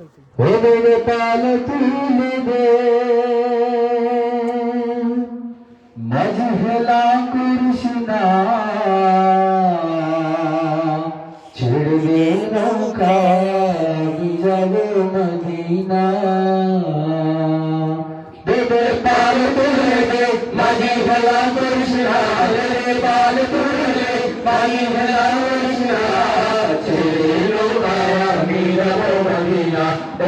ওদের পাল তুলে দে মাঝে হেলা করিস না ছেড়ে দে নৌকা যাব মদিনা ওদের পাল তুলে দে, মাঝে হেলা করিস না ওদের পাল তুলে দে, মাঝে হেলা করিস না ছেড়ে নৌকায় আমি যাব মদিনা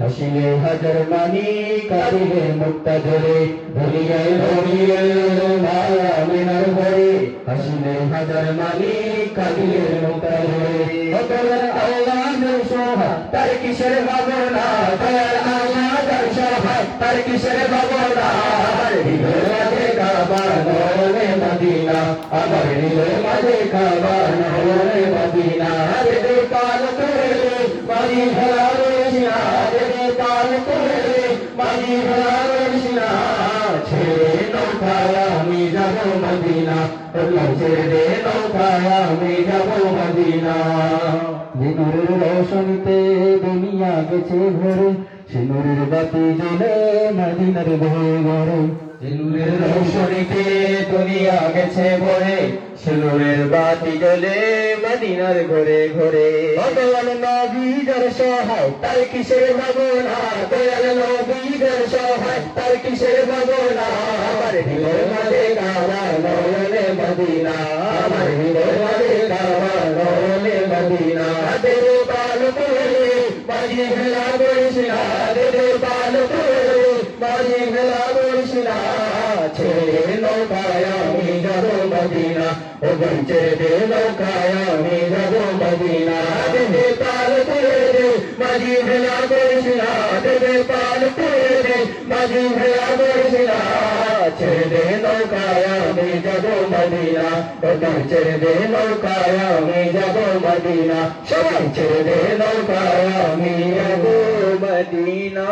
হাসিলে হাজার মানি, কাঁদিলে মুক্তা ধরে দুনিয়ায় নবী এলেন মা আমিনার ঘরে। হাসিলে হাজার মানি, কাঁদিলে মুক্তা ধরে। অতলার আল্লাহ সোহা তার কিসের ভাবনা? দয়াল আল্লাহ তার সোহা তার কিসের ভাবনা? হৃদয় কাবা হৃদয় মাঝে কাবা ভরা রয়েছিনা রে দে পাল করে মাঝি ভরা রয়েছিনা ছেড়ে নৌকায় আমি যাব মদিনা আল্লাহ ছেড়ে দে নৌকায় আমি যাব মদিনা যে নূরের রোশনীতে দুনিয়া গেছে ঘরে সে নূরের বাতি জ্বলে মদিনার ঘরে ঘরে যে নূরের দুনিয়া গেছে ভরে সে নূরের বাতি জ্বলে মদিনার ঘরে ঘরে। দয়াল নবীদের সহায়, তার কিসের ভাবনা? দয়াল নবীদের সহায়, তার কিসের ভাবনা? আমার হৃদয় মাঝে কাবা নয়নে মদিনা। আমার হৃদয় মাঝে কাবা নয়নে মদিনা। দেবে পাল করে বাজি ভেলা না। দেবে পাল করে বাজি ভেলা না। ছেড়ে নৌকায় আমি যাব মদিনা ও ছেড়ে দে নৌকায় আমি যাব মদিনা দেবে পাল করে দে বাজি ভেলা করিস না দেবে পাল ছেড়ে নৌকায় আমি যাব মদিনা ও ছেড়ে নৌকায় ছেড়ে নৌকায় আমি যাব মদিনা